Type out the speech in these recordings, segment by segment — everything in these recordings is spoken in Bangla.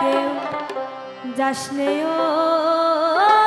কেউ যাসনে ওই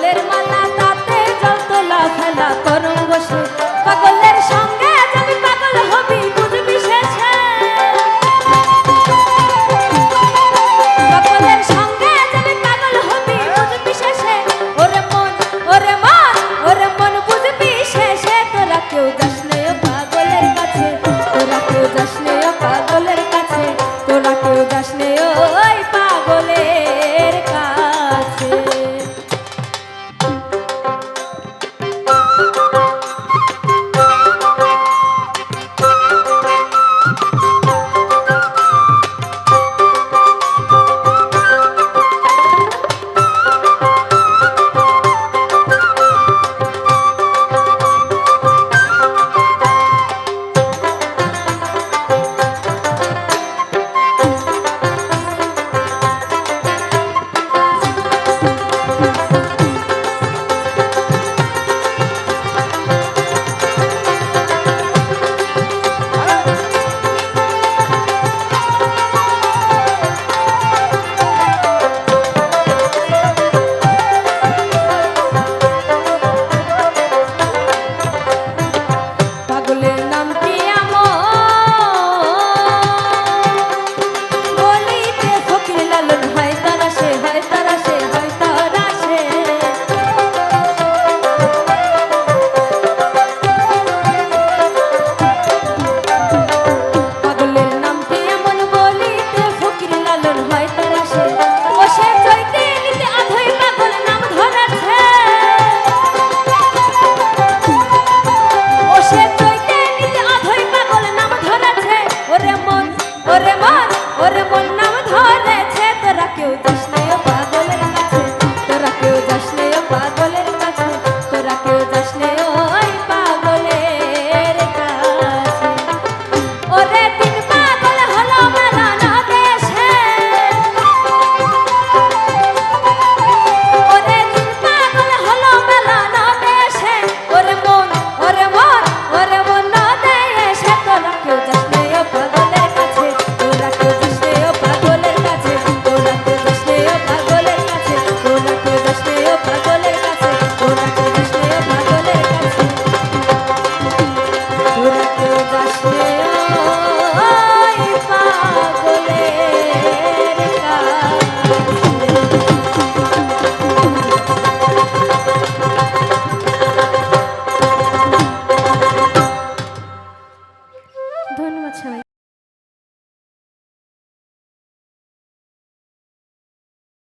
ফুলের মালা তাতে যত লাফেলা ஒரு மான் ஒரு முன்